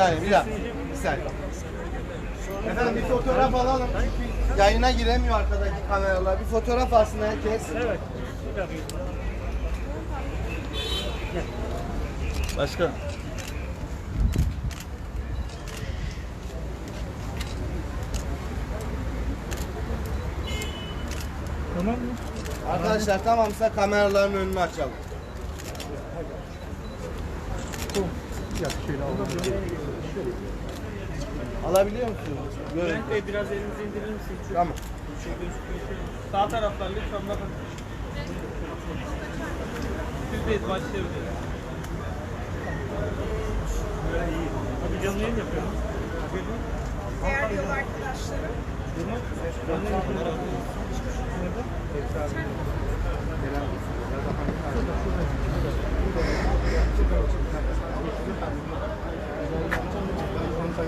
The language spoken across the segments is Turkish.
saniye bir dakika. Bir saniye. Efendim bir fotoğraf alalım. Çünkü yayına giremiyor arkadaki kameralar. Bir fotoğraf alsın herkes. Evet. Başkan. Tamam mı? Arkadaşlar tamamsa kameraların önünü açalım. Alabiliyor musunuz? Bülent Bey biraz elinizi indirir misiniz? Şu Tamam. şey. Sağ taraflar lütfen bakın. Yüzdeyiz başlayabiliriz. Hadi canlı yayın yapıyorum. Değerli yol arkadaşlarım,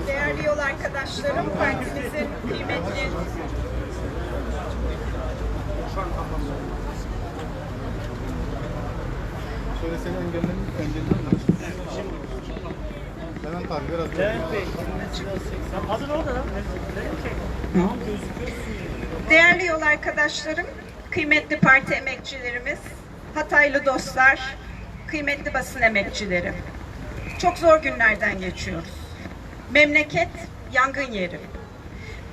değerli yol arkadaşlarım, partimizin kıymetli Şöyle seni engellemek engelliyor mu? Levent abi biraz Bülent Bey. Adın orada lan. Değerli yol arkadaşlarım, kıymetli parti emekçilerimiz, Hataylı dostlar, kıymetli basın emekçileri. Çok zor günlerden geçiyoruz. Memleket yangın yeri.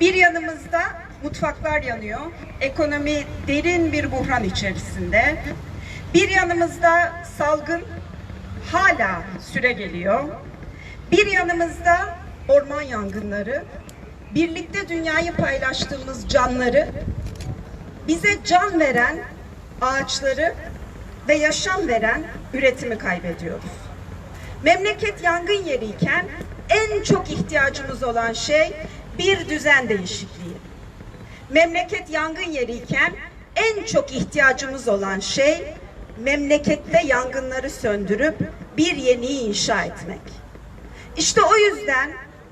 Bir yanımızda mutfaklar yanıyor. Ekonomi derin bir buhran içerisinde. Bir yanımızda salgın hala süre geliyor. Bir yanımızda orman yangınları, birlikte dünyayı paylaştığımız canları, bize can veren ağaçları ve yaşam veren üretimi kaybediyoruz. Memleket yangın yeriyken en çok ihtiyacımız olan şey bir düzen değişikliği. Memleket yangın yeriyken en çok ihtiyacımız olan şey memlekette yangınları söndürüp bir yeniyi inşa etmek. İşte o yüzden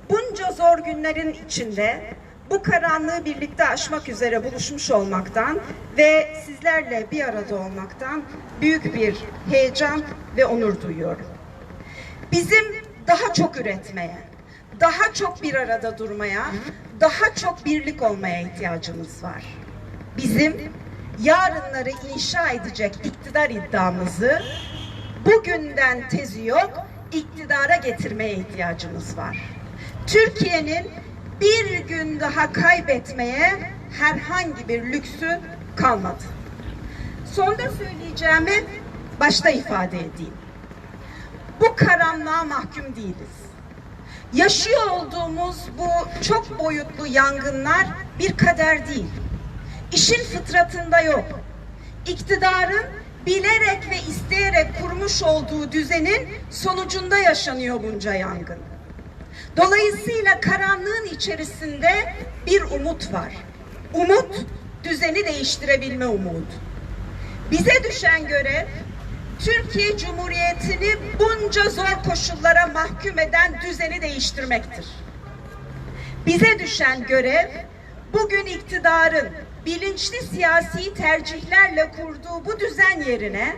bunca zor günlerin içinde bu karanlığı birlikte aşmak üzere buluşmuş olmaktan ve sizlerle bir arada olmaktan büyük bir heyecan ve onur duyuyorum. Bizim daha çok üretmeye, daha çok bir arada durmaya, daha çok birlik olmaya ihtiyacımız var. Bizim yarınları inşa edecek iktidar iddiamızı bugünden tezi yok, iktidara getirmeye ihtiyacımız var. Türkiye'nin bir gün daha kaybetmeye herhangi bir lüksü kalmadı. Sonda söyleyeceğimi başta ifade edeyim. Bu karanlığa mahkum değiliz. Yaşıyor olduğumuz bu çok boyutlu yangınlar bir kader değil. İşin fıtratında yok. İktidarın bilerek ve isteyerek kurmuş olduğu düzenin sonucunda yaşanıyor bunca yangın. Dolayısıyla karanlığın içerisinde bir umut var. Umut, düzeni değiştirebilme umudu. Bize düşen görev, Türkiye Cumhuriyeti'ni bunca zor koşullara mahkum eden düzeni değiştirmektir. Bize düşen görev, bugün iktidarın bilinçli siyasi tercihlerle kurduğu bu düzen yerine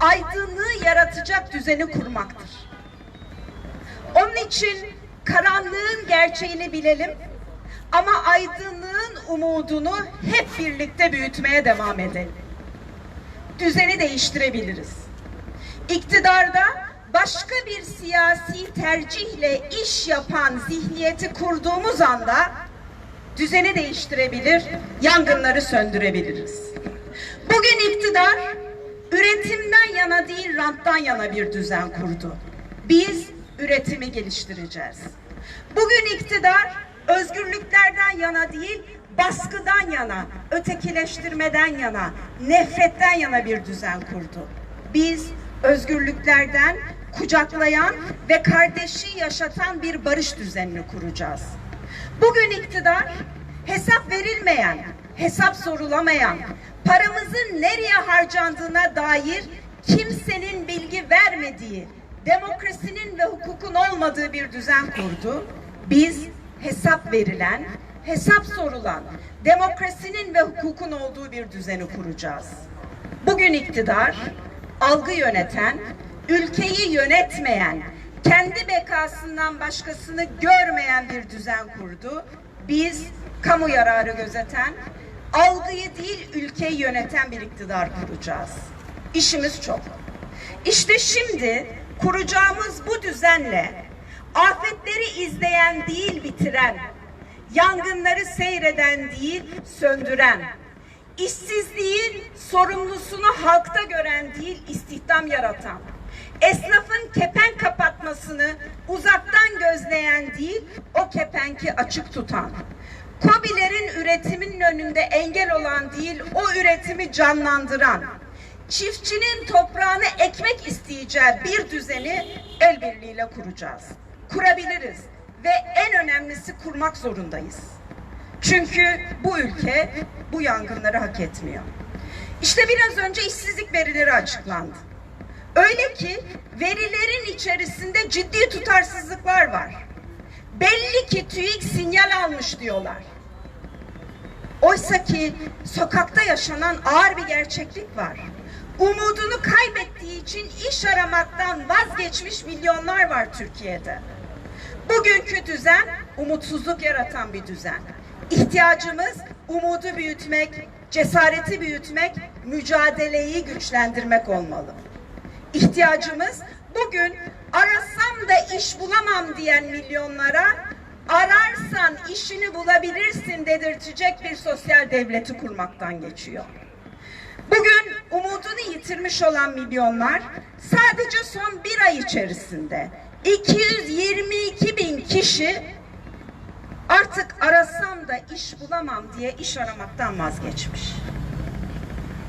aydınlığı yaratacak düzeni kurmaktır. Onun için karanlığın gerçeğini bilelim ama aydınlığın umudunu hep birlikte büyütmeye devam edelim. Düzeni değiştirebiliriz. İktidarda başka bir siyasi tercihle iş yapan zihniyeti kurduğumuz anda düzeni değiştirebilir, yangınları söndürebiliriz. Bugün iktidar üretimden yana değil ranttan yana bir düzen kurdu. Biz üretimi geliştireceğiz. Bugün iktidar özgürlüklerden yana değil baskıdan yana, ötekileştirmeden yana, nefretten yana bir düzen kurdu. Biz özgürlüklerden kucaklayan ve kardeşi yaşatan bir barış düzenini kuracağız. Bugün iktidar hesap verilmeyen, hesap sorulamayan, paramızın nereye harcandığına dair kimsenin bilgi vermediği, demokrasinin ve hukukun olmadığı bir düzen kurdu. Biz hesap verilen, hesap sorulan, demokrasinin ve hukukun olduğu bir düzeni kuracağız. Bugün iktidar, algı yöneten, ülkeyi yönetmeyen, kendi bekasından başkasını görmeyen bir düzen kurdu. Biz kamu yararı gözeten, algıyı değil ülkeyi yöneten bir iktidar kuracağız. İşimiz çok. İşte şimdi kuracağımız bu düzenle afetleri izleyen değil bitiren, yangınları seyreden değil söndüren, işsizliğin sorumlusunu halkta gören değil istihdam yaratan, esnafın kepenk kapatmasını uzaktan gözleyen değil o kepenki açık tutan, KOBİ'lerin üretiminin önünde engel olan değil o üretimi canlandıran, çiftçinin toprağını ekmek isteyeceği bir düzeni el birliğiyle kuracağız. Kurabiliriz ve en önemlisi kurmak zorundayız. Çünkü bu ülke bu yangınları hak etmiyor. İşte biraz önce işsizlik verileri açıklandı. Öyle ki verilerin içerisinde ciddi tutarsızlıklar var. Belli ki TÜİK sinyal almış diyorlar. Oysa ki sokakta yaşanan ağır bir gerçeklik var. Umudunu kaybettiği için iş aramaktan vazgeçmiş milyonlar var Türkiye'de. Bugünkü düzen umutsuzluk yaratan bir düzen. İhtiyacımız umudu büyütmek, cesareti büyütmek, mücadeleyi güçlendirmek olmalı. İhtiyacımız bugün arasam da iş bulamam diyen milyonlara ararsan işini bulabilirsin dedirtecek bir sosyal devleti kurmaktan geçiyor. Bugün umudunu yitirmiş olan milyonlar sadece son bir ay içerisinde 222 bin kişi artık arasam da iş bulamam diye iş aramaktan vazgeçmiş.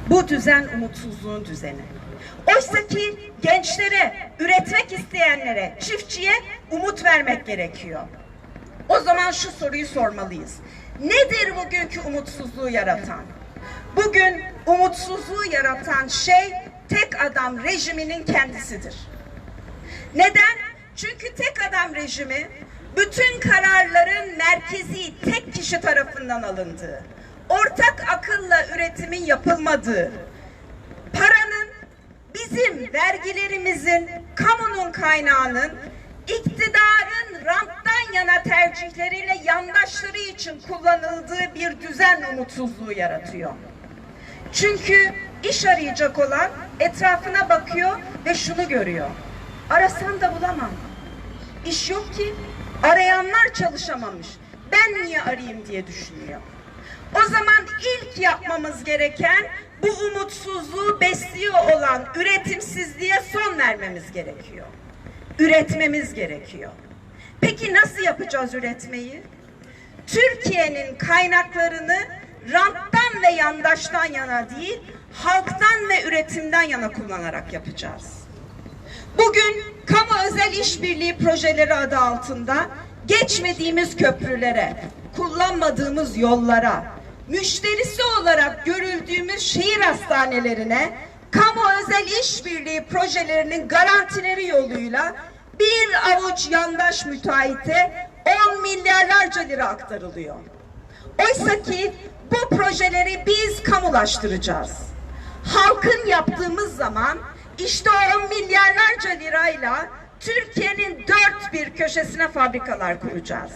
Bu düzen umutsuzluğun düzeni. Oysa ki gençlere, üretmek isteyenlere, çiftçiye umut vermek gerekiyor. O zaman şu soruyu sormalıyız. Nedir bugünkü umutsuzluğu yaratan? Bugün umutsuzluğu yaratan şey tek adam rejiminin kendisidir. Neden? Çünkü tek adam rejimi bütün kararların merkezi tek kişi tarafından alındığı, ortak akılla üretimin yapılmadığı, paranın bizim vergilerimizin, kamunun kaynağının iktidarın ranttan yana tercihleriyle yandaşları için kullanıldığı bir düzen umutsuzluğu yaratıyor. Çünkü iş arayacak olan etrafına bakıyor ve şunu görüyor. Arasam da bulamam. İş yok ki. Arayanlar çalışamamış. Ben niye arayayım diye düşünüyor. O zaman ilk yapmamız gereken bu umutsuzluğu besliyor olan üretimsizliğe son vermemiz gerekiyor. Üretmemiz gerekiyor. Peki nasıl yapacağız üretmeyi? Türkiye'nin kaynaklarını ranttan ve yandaştan yana değil, halktan ve üretimden yana kullanarak yapacağız. Bugün kamu özel işbirliği projeleri adı altında geçmediğimiz köprülere, kullanmadığımız yollara, müşterisi olarak görüldüğümüz şehir hastanelerine kamu özel işbirliği projelerinin garantileri yoluyla bir avuç yandaş müteahhite 10 milyarlarca lira aktarılıyor. Oysa ki bu projeleri biz kamulaştıracağız. Halkın yaptığımız zaman işte o 10 milyarlarca lirayla Türkiye'nin dört bir köşesine fabrikalar kuracağız.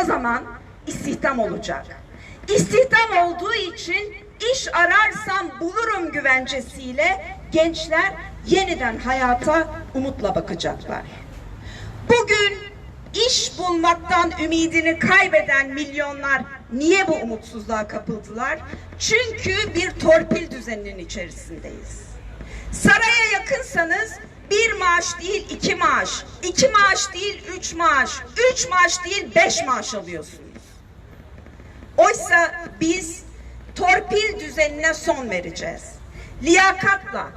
O zaman istihdam olacak. İstihdam olduğu için iş ararsam bulurum güvencesiyle gençler yeniden hayata umutla bakacaklar. Bugün iş bulmaktan ümidini kaybeden milyonlar niye bu umutsuzluğa kapıldılar? Çünkü bir torpil düzeninin içerisindeyiz. Saraya yakınsanız bir maaş değil iki maaş, iki maaş değil üç maaş, üç maaş değil beş maaş alıyorsunuz. Oysa biz torpil düzenine son vereceğiz. Liyakatla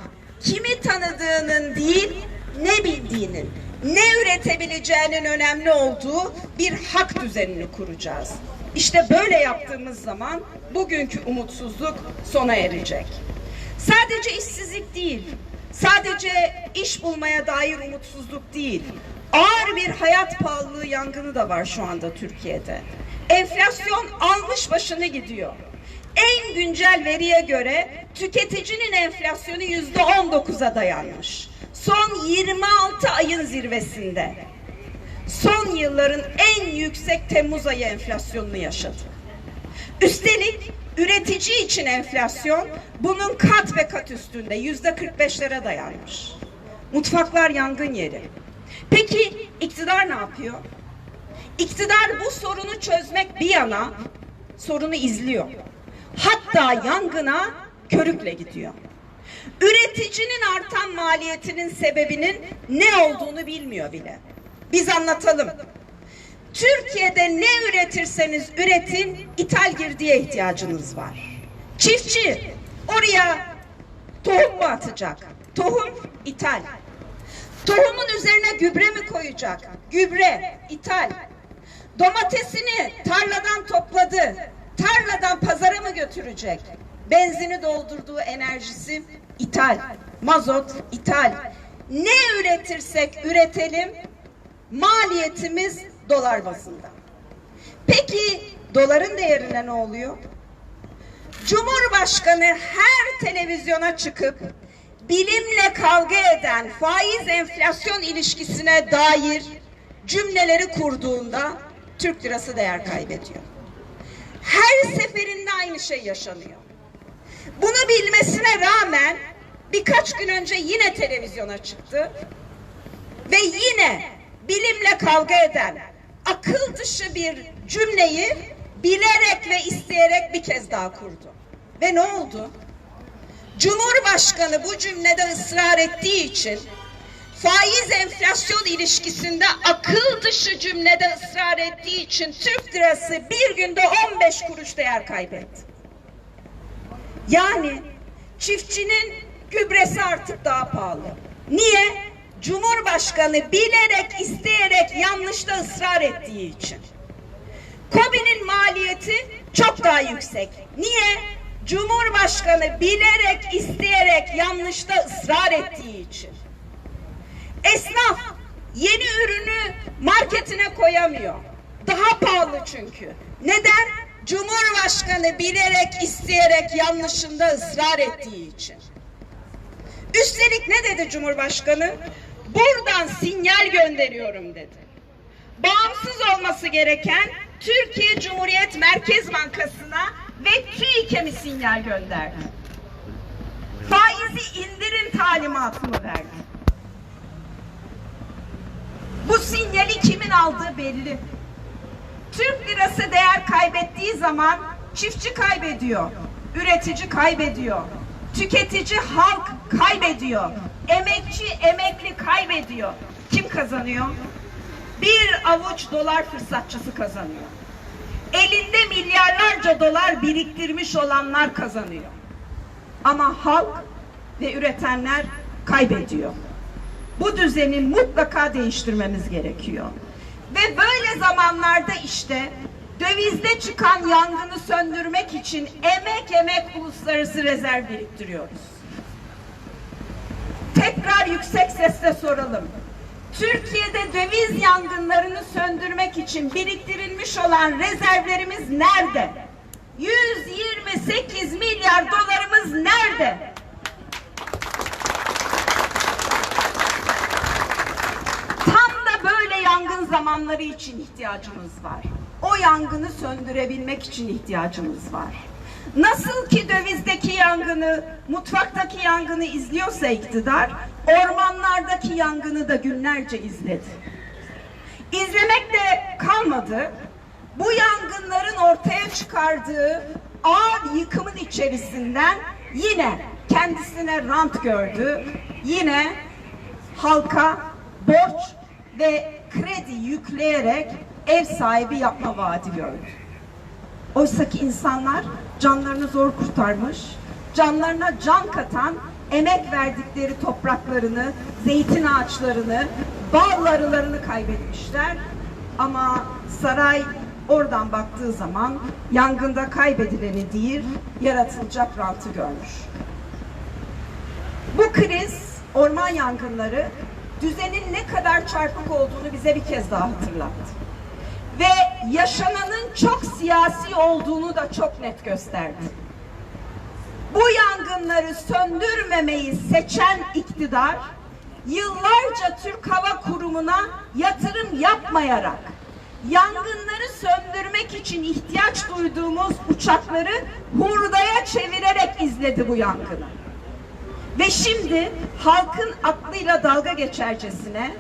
kimi tanıdığının değil ne bildiğinin, ne üretebileceğinin önemli olduğu bir hak düzenini kuracağız. İşte böyle yaptığımız zaman bugünkü umutsuzluk sona erecek. Sadece işsizlik değil, sadece iş bulmaya dair umutsuzluk değil, ağır bir hayat pahalılığı yangını da var şu anda Türkiye'de. Enflasyon almış başını gidiyor. En güncel veriye göre tüketicinin enflasyonu yüzde on dokuza dayanmış. son 26 ayın zirvesinde. Son yılların en yüksek Temmuz ayı enflasyonunu yaşadı. Üstelik üretici için enflasyon bunun kat ve kat üstünde yüzde 45'lere dayanmış. Mutfaklar yangın yeri. Peki iktidar ne yapıyor? İktidar bu sorunu çözmek bir yana sorunu izliyor. Hatta yangına körükle gidiyor. Üreticinin artan maliyetinin sebebinin ne olduğunu bilmiyor bile. Biz anlatalım. Türkiye'de ne üretirseniz üretin ithal girdiye ihtiyacınız var. Çiftçi oraya tohum mu atacak? Tohum ithal. Tohumun üzerine gübre mi koyacak? Gübre ithal. Domatesini tarladan topladı. Tarladan pazara mı götürecek? Benzini doldurduğu enerjisi ithal. Mazot ithal. Ne üretirsek üretelim maliyetimiz dolar bazında. Peki doların değerine ne oluyor? Cumhurbaşkanı her televizyona çıkıp bilimle kavga eden faiz enflasyon ilişkisine dair cümleleri kurduğunda Türk lirası değer kaybediyor. Her seferinde aynı şey yaşanıyor. Bunu bilmesine rağmen birkaç gün önce yine televizyona çıktı ve yine bilimle kavga eden akıl dışı bir cümleyi bilerek ve isteyerek bir kez daha kurdu. Ve ne oldu? Cumhurbaşkanı bu cümlede ısrar ettiği için faiz enflasyon ilişkisinde akıl dışı cümlede ısrar ettiği için Türk lirası bir günde 15 kuruş değer kaybetti. Yani çiftçinin gübresi artık daha pahalı. Niye? Cumhurbaşkanı bilerek, isteyerek yanlışta ısrar ettiği için. KOBİ'nin maliyeti çok daha yüksek. Niye? Cumhurbaşkanı bilerek, isteyerek yanlışta ısrar ettiği için. Esnaf yeni ürünü marketine koyamıyor. Daha pahalı çünkü. Neden? Cumhurbaşkanı bilerek, isteyerek yanlışında ısrar ettiği için. Üstelik ne dedi Cumhurbaşkanı? Buradan sinyal gönderiyorum dedi. Bağımsız olması gereken Türkiye Cumhuriyet Merkez Bankası'na ve TÜİK'e mi sinyal gönderdi? Faizi indirin talimatını verdi. Bu sinyali kimin aldığı belli. Türk lirası değer kaybettiği zaman çiftçi kaybediyor, üretici kaybediyor, tüketici halk kaybediyor, emekçi emekli kaybediyor. Kim kazanıyor? Bir avuç dolar fırsatçısı kazanıyor. Elinde milyarlarca dolar biriktirmiş olanlar kazanıyor. Ama halk ve üretenler kaybediyor. Bu düzeni mutlaka değiştirmemiz gerekiyor. Ve böyle zamanlarda işte dövizde çıkan yangını söndürmek için emek emek uluslararası rezerv biriktiriyoruz. Tekrar yüksek sesle soralım. Türkiye'de döviz yangınlarını söndürmek için biriktirilmiş olan rezervlerimiz nerede? 128 milyar dolarımız nerede? Tam da böyle yangın zamanları için ihtiyacımız var. O yangını söndürebilmek için ihtiyacımız var. Nasıl ki dövizdeki yangını, mutfaktaki yangını izliyorsa iktidar, ormanlardaki yangını da günlerce izledi. İzlemek de kalmadı. Bu yangınların ortaya çıkardığı ağır yıkımın içerisinden yine kendisine rant gördü. Yine halka borç ve kredi yükleyerek ev sahibi yapma vaadi gördü. Oysaki insanlar canlarını zor kurtarmış, canlarına can katan, emek verdikleri topraklarını, zeytin ağaçlarını, bal arılarını kaybetmişler. Ama saray oradan baktığı zaman yangında kaybedileni değil, yaratılacak rantı görmüş. Bu kriz, orman yangınları düzenin ne kadar çarpık olduğunu bize bir kez daha hatırlattı. Ve yaşananın çok siyasi olduğunu da çok net gösterdi. Bu yangınları söndürmemeyi seçen iktidar yıllarca Türk Hava Kurumu'na yatırım yapmayarak yangınları söndürmek için ihtiyaç duyduğumuz uçakları hurdaya çevirerek izledi bu yangını. Ve şimdi halkın aklıyla dalga geçercesine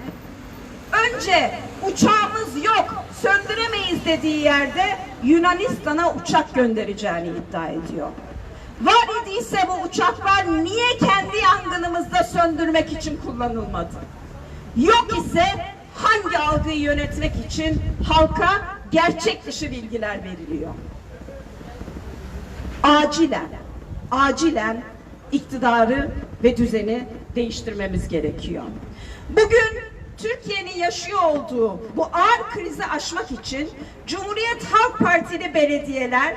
önce uçağımız yok söndüremeyiz dediği yerde Yunanistan'a uçak göndereceğini iddia ediyor. Var idiyse bu uçaklar niye kendi yangınımızda söndürmek için kullanılmadı? Yok ise hangi algıyı yönetmek için halka gerçek dışı bilgiler veriliyor? Acilen, acilen iktidarı ve düzeni değiştirmemiz gerekiyor. Bugün Türkiye'nin yaşıyor olduğu bu ağır krizi aşmak için Cumhuriyet Halk Partili belediyeler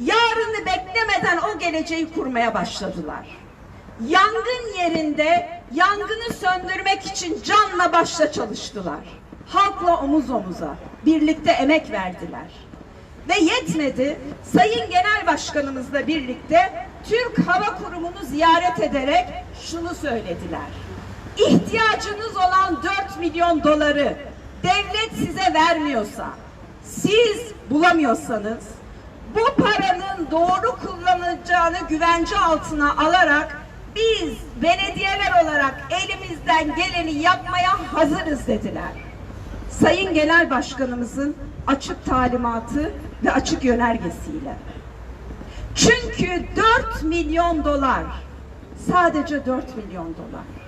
yarını beklemeden o geleceği kurmaya başladılar. Yangın yerinde yangını söndürmek için canla başla çalıştılar. Halkla omuz omuza birlikte emek verdiler. Ve yetmedi, Sayın Genel Başkanımızla birlikte Türk Hava Kurumu'nu ziyaret ederek şunu söylediler. İhtiyacınız olan 4 milyon doları devlet size vermiyorsa, siz bulamıyorsanız, bu paranın doğru kullanılacağını güvence altına alarak biz belediyeler olarak elimizden geleni yapmaya hazırız dediler. Sayın Genel Başkanımızın açık talimatı ve açık yönergesiyle. Çünkü 4 milyon dolar, sadece 4 milyon dolar.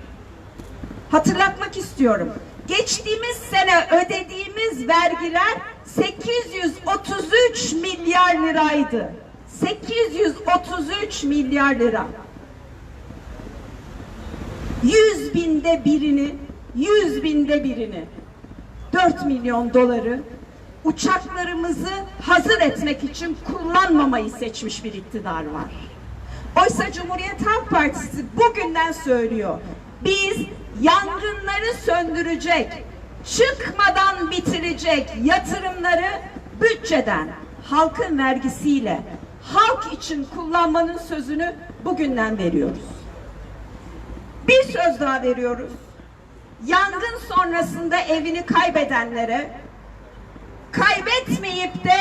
Hatırlatmak istiyorum. Geçtiğimiz sene ödediğimiz vergiler 833 milyar liraydı. 833 milyar lira. 100 binde birini, 100 binde birini 4 milyon doları uçaklarımızı hazır etmek için kullanmamayı seçmiş bir iktidar var. Oysa Cumhuriyet Halk Partisi bugünden söylüyor. Biz yangınları söndürecek, çıkmadan bitirecek yatırımları bütçeden, halkın vergisiyle, halk için kullanmanın sözünü bugünden veriyoruz. Bir söz daha veriyoruz. Yangın sonrasında evini kaybedenlere kaybetmeyip de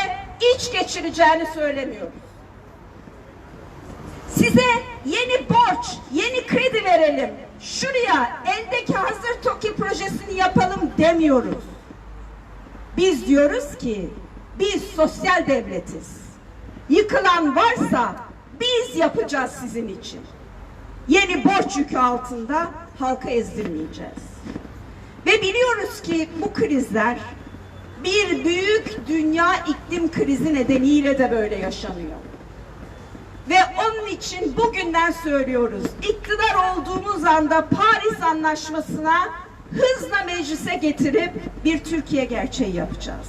iç geçireceğini söylemiyoruz. Size yeni borç, yeni kredi verelim. Şuraya eldeki hazır TOKİ projesini yapalım demiyoruz. Biz diyoruz ki biz sosyal devletiz. Yıkılan varsa biz yapacağız sizin için. Yeni borç yükü altında halka ezdirmeyeceğiz. Ve biliyoruz ki bu krizler bir büyük dünya iklim krizi nedeniyle de böyle yaşanıyor. Ve onun için bugünden söylüyoruz. İktidar olduğumuz anda Paris Anlaşması'na hızla meclise getirip bir Türkiye gerçeği yapacağız.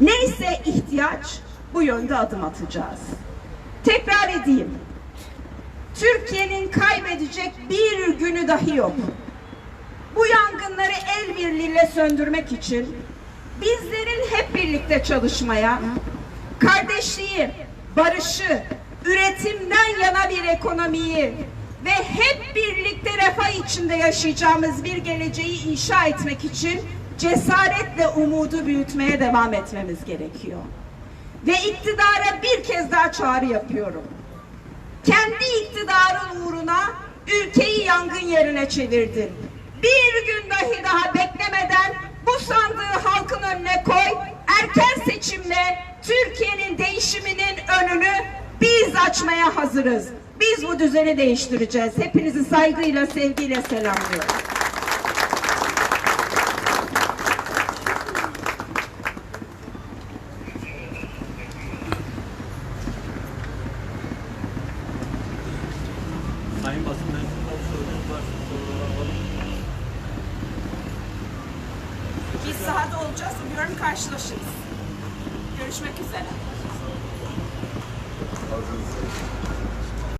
Neyse ihtiyaç bu yönde adım atacağız. Tekrar edeyim. Türkiye'nin kaybedecek bir günü dahi yok. Bu yangınları el birliğiyle söndürmek için bizlerin hep birlikte çalışmaya, kardeşliği, barışı, üretimden yana bir ekonomiyi ve hep birlikte refah içinde yaşayacağımız bir geleceği inşa etmek için cesaretle umudu büyütmeye devam etmemiz gerekiyor. Ve iktidara bir kez daha çağrı yapıyorum. Kendi iktidarın uğruna ülkeyi yangın yerine çevirdin. Bir gün dahi daha beklemeden bu sandığı halkın önüne koy. Erken seçimle Türkiye'nin değişiminin önünü biz açmaya hazırız. Biz bu düzeni değiştireceğiz. Hepinizi saygıyla, sevgiyle selamlıyorum.